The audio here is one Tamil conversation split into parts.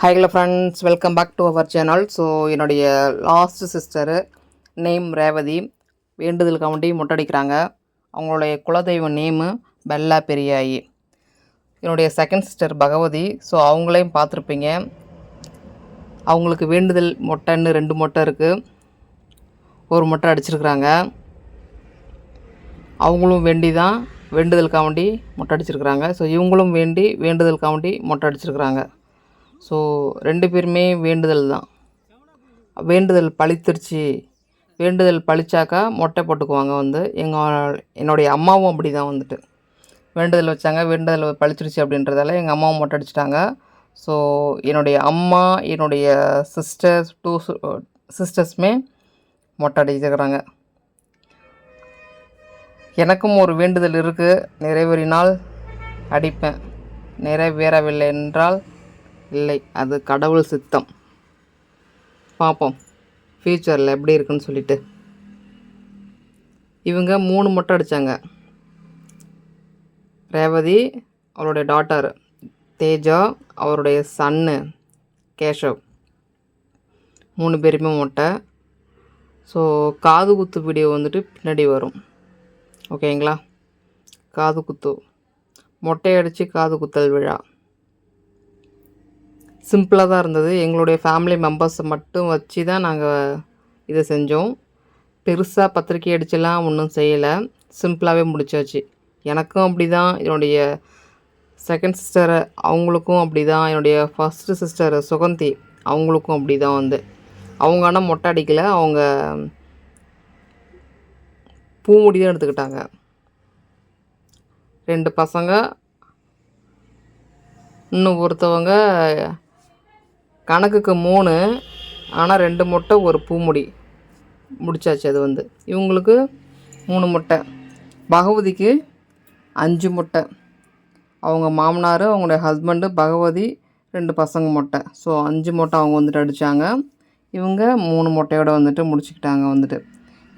Hi hello friends welcome back to our channel so என்னுடைய லாஸ்ட் சிஸ்டரு நேம் ரேவதி. வேண்டுதலுக்காண்டி மொட்டடிக்கிறாங்க. அவங்களுடைய குலதெய்வ நேமு பெல்லா பெரியாயி. என்னுடைய செகண்ட் சிஸ்டர் பகவதி. ஸோ அவங்களையும் பார்த்துருப்பீங்க. அவங்களுக்கு வேண்டுதல் மொட்டைன்னு ரெண்டு மொட்டை இருக்குது ஒரு மொட்டை அடிச்சிருக்கிறாங்க. அவங்களும் வேண்டி தான் வேண்டுதலுக்காண்டி மொட்டை அடிச்சிருக்கிறாங்க. ஸோ இவங்களும் வேண்டி வேண்டுதலுக்காண்டி மொட்டை அடிச்சிருக்கிறாங்க. ஸோ ரெண்டு பேருமே வேண்டுதல் தான். வேண்டுதல் பழித்துருச்சு. வேண்டுதல் பழிச்சாக்கா மொட்டை போட்டுக்குவாங்க வந்து. எங்கள் என்னுடைய அம்மாவும் அப்படி தான் வந்துட்டு. வேண்டுதல் வச்சாங்க வேண்டுதல் பழிச்சிருச்சு அப்படின்றதால எங்கள் அம்மாவும் மொட்டை அடிச்சிட்டாங்க. ஸோ என்னுடைய அம்மா என்னுடைய சிஸ்டர்ஸ் டூ சிஸ்டர்ஸுமே மொட்டை அடிச்சிருக்கிறாங்க. எனக்கும் ஒரு வேண்டுதல் இருக்குது நிறைவேறினால் அடிப்பேன். நிறைவேறவில்லை என்றால் இல்லை அது கடவுள் சித்தம். பார்ப்போம் ஃப்யூச்சரில் எப்படி இருக்குன்னு சொல்லிட்டு. இவங்க மூணு மொட்டை அடித்தாங்க ரேவதி அவருடைய டாட்டர் தேஜா அவருடைய சன்னு கேஷவ் மூணு பேருமே மொட்டை. ஸோ காது குத்து வீடியோ வந்துட்டு பின்னாடி வரும். ஓகேங்களா காது குத்து. மொட்டை அடித்து காது குத்தல் விழா. சிம்பிளாக தான் இருந்தது. எங்களுடைய ஃபேமிலி மெம்பர்ஸை மட்டும் வச்சு தான் நாங்கள் இதை செஞ்சோம். பெருசாக பத்திரிக்கை அடிச்செல்லாம் ஒன்றும் செய்யலை. சிம்பிளாகவே முடிச்சாச்சு. எனக்கும் அப்படி தான். என்னுடைய செகண்ட் சிஸ்டரை அவங்களுக்கும் அப்படி தான். என்னுடைய ஃபஸ்ட்டு சிஸ்டர் சுகந்தி அவங்களுக்கும் அப்படி தான் வந்து. அவங்க ஆனால் மொட்டை அடிக்கலை. அவங்க பூமுடி தான் எடுத்துக்கிட்டாங்க. ரெண்டு பசங்க இன்னும் ஒருத்தவங்க கணக்குக்கு மூணு ஆனால் ரெண்டு முட்டை ஒரு பூமுடி. முடிச்சாச்சு அது வந்து. இவங்களுக்கு மூணு முட்டை. பகவதிக்கு அஞ்சு முட்டை. அவங்க மாமனார் அவங்களுடைய ஹஸ்பண்டு பகவதி ரெண்டு பசங்க முட்டை. ஸோ அஞ்சு முட்டை அவங்க வந்துட்டு அடித்தாங்க இவங்க மூணு முட்டையோடு வந்துட்டு முடிச்சுக்கிட்டாங்க வந்துட்டு.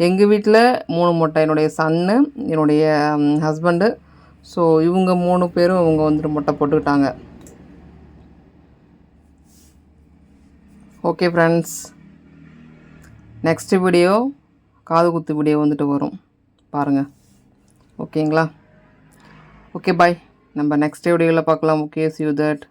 எங்கள் வீட்டில் மூணு முட்டை. என்னுடைய சன்னு என்னுடைய ஹஸ்பண்டு ஸோ இவங்க மூணு பேரும் இவங்க வந்துட்டு முட்டை போட்டுக்கிட்டாங்க. ஓகே ஃப்ரெண்ட்ஸ் நெக்ஸ்ட் வீடியோ காது குத்து வீடியோ வந்துட்டு வரும். பாருங்கள் ஓகேங்களா ஓகே பாய் நம்ம நெக்ஸ்ட் வீடியோவில் பார்க்கலாம். Okay C you that